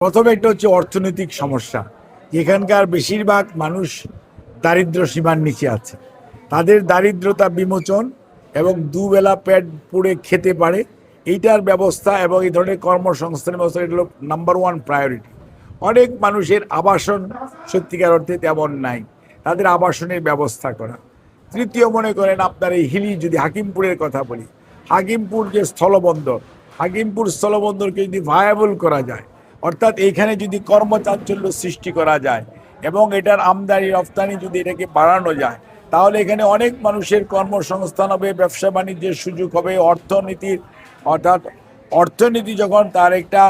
প্রথমে একটা হচ্ছে অর্থনৈতিক সমস্যা। এখানকার বেশিরভাগ মানুষ দারিদ্র সীমার নিচে আছে। তাদের দারিদ্রতা বিমোচন এবং দুবেলা পেট পুড়ে খেতে পারে, এইটার ব্যবস্থা এবং এই ধরনের কর্মসংস্থানের ব্যবস্থা এটা হলো নাম্বার ওয়ান প্রায়োরিটি অনেক মানুষের আবাসন সত্যিকার অর্থে তেমন নাই। তাদের আবাসনের ব্যবস্থা করা। তৃতীয় মনে করেন আপনার এই হিলি, যদি হাকিমপুরের কথা বলি। হাকিমপুর যে স্থলবন্দর, হাকিমপুর স্থলবন্দরকে যদি ভায়াবল করা যায় অর্থাৎ এইখানে যদি কর্মচাঞ্চল্য সৃষ্টি করা যায় এবং এটার আমদানি রপ্তানি যদি এটাকে বাড়ানো যায়, তাহলে এখানে অনেক মানুষের কর্মসংস্থান হবে, ব্যবসা বাণিজ্যের সুযোগ হবে, অর্থনীতির, অর্থাৎ অর্থনীতি যখন তার একটা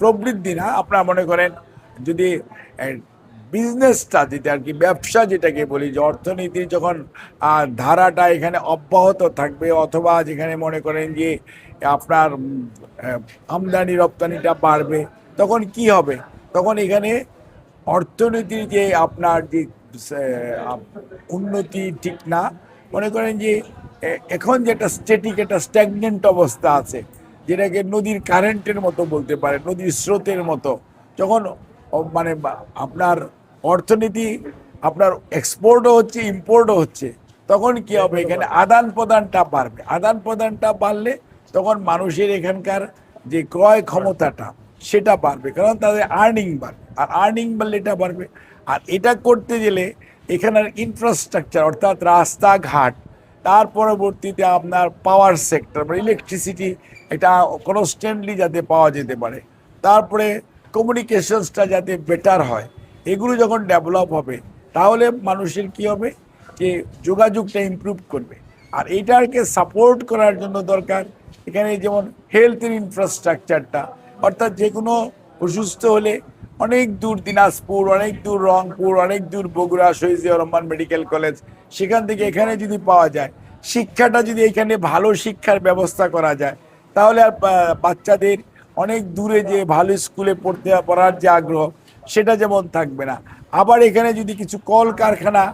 প্রবৃদ্ধি না, আপনারা মনে করেন যদি বিজনেসটা যেটা আর কি, ব্যবসা যেটাকে বলি, যে অর্থনীতির যখন ধারাটা এখানে অব্যাহত থাকবে অথবা যেখানে মনে করেন যে আপনার আমদানি রপ্তানিটা বাড়বে, তখন কি হবে? তখন এখানে অর্থনীতির যে আপনার যে উন্নতি ঠিক না, মনে করেন যে এখন যে একটা স্ট্যাটিক একটা স্ট্যাগনেন্ট অবস্থা আছে, যেটাকে নদীর কারেন্টের মতো বলতে পারে নদীর স্রোতের মতো, যখন মানে আপনার অর্থনীতি আপনার এক্সপোর্টও হচ্ছে ইম্পোর্টও হচ্ছে তখন কি হবে? এখানে আদান প্রদানটা বাড়বে। আদান প্রদানটা বাড়লে তখন মানুষের এখানকার যে ক্রয় ক্ষমতাটা সেটা বাড়বে কারণ তাদের আর্নিং বাড়বে। আর আর্নিং বাড়লে এটা বাড়বে। আর এটা করতে গেলে এখানের ইনফ্রাস্ট্রাকচার অর্থাৎ রাস্তাঘাট তার পরবর্তীতে আপনার পাওয়ার সেক্টর মানে ইলেকট্রিসিটি এটা কনস্ট্যান্টলি যাতে পাওয়া যেতে পারে। তারপরে কমিউনিকেশনসটা যাতে বেটার হয়। এগুলো যখন ডেভেলপ হবে, তাহলে মানুষের কি হবে? যে যোগাযোগটা ইম্প্রুভ করবে। আর এইটাকে সাপোর্ট করার জন্য দরকার এখানে যেমন হেলথের ইনফ্রাস্ট্রাকচারটা অর্থাৎ যে কোনো অসুস্থ হলে অনেক দূর দিনাজপুর, অনেক দূর রংপুর, অনেক দূর বগুড়া শহীদ জিয়াউর রহমান মেডিকেল কলেজ, সেখান থেকে এখানে যদি পাওয়া যায়, শিক্ষাটা যদি এখানে ভালো শিক্ষার ব্যবস্থা করা যায়, তাহলে আর বাচ্চাদের অনেক দূরে যে ভালো স্কুলে পড়তে, পড়ার যে আগ্রহ সেটা যেমন থাকবে না। আবার এখানে যদি কিছু কল কারখানা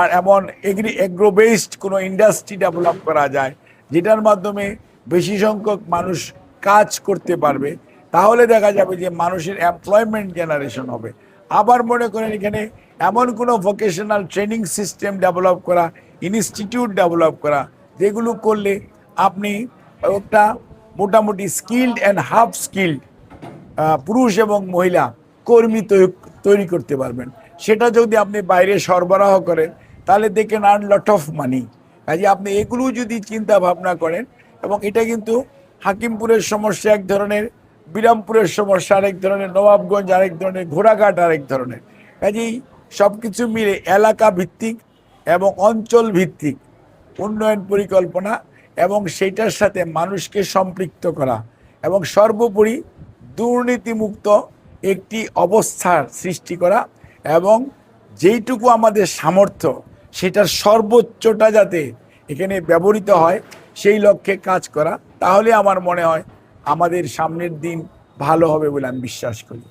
আর এমন এগ্রি এগ্রো বেসড কোনো ইন্ডাস্ট্রি ডেভেলপ করা যায়, যেটার মাধ্যমে বেশি সংখ্যক মানুষ কাজ করতে পারবে, তাহলে দেখা যাবে যে মানুষের এমপ্লয়মেন্ট জেনারেশন হবে। আবার মনে করেন এখানে এমন কোনো ভোকেশনাল ট্রেনিং সিস্টেম ডেভেলপ করা ইনস্টিটিউট ডেভেলপ করা, যেগুলো করলে আপনি একটা মোটামুটি স্কিল্ড অ্যান্ড হাফ স্কিল্ড পুরুষ এবং মহিলা কর্মী তৈরি করতে পারবেন। সেটা যদি আপনি বাইরে সরবরাহ করেন, তাহলে দেখেন আর্ন লট অফ মানি কাজে আপনি এগুলো যদি চিন্তা ভাবনা করেন, এবং এটা কিন্তু হাকিমপুরের সমস্যা এক ধরনের, বিরামপুরের সমস্যা আরেক ধরনের, নবাবগঞ্জ আরেক ধরনের, ঘোড়াঘাট আরেক ধরনের। কাজেই সব কিছু মিলে এলাকা ভিত্তিক এবং অঞ্চল ভিত্তিক উন্নয়ন পরিকল্পনা এবং সেইটার সাথে মানুষকে সম্পৃক্ত করা এবং সর্বোপরি দুর্নীতিমুক্ত একটি অবস্থার সৃষ্টি করা এবং যেইটুকু আমাদের সামর্থ্য, সেটার সর্বোচ্চটা যাতে এখানে ব্যবহৃত হয়, সেই লক্ষ্যে কাজ করা, তাহলে আমার মনে হয় আমাদের সামনের দিন ভালো হবে বলে আমি বিশ্বাস করি।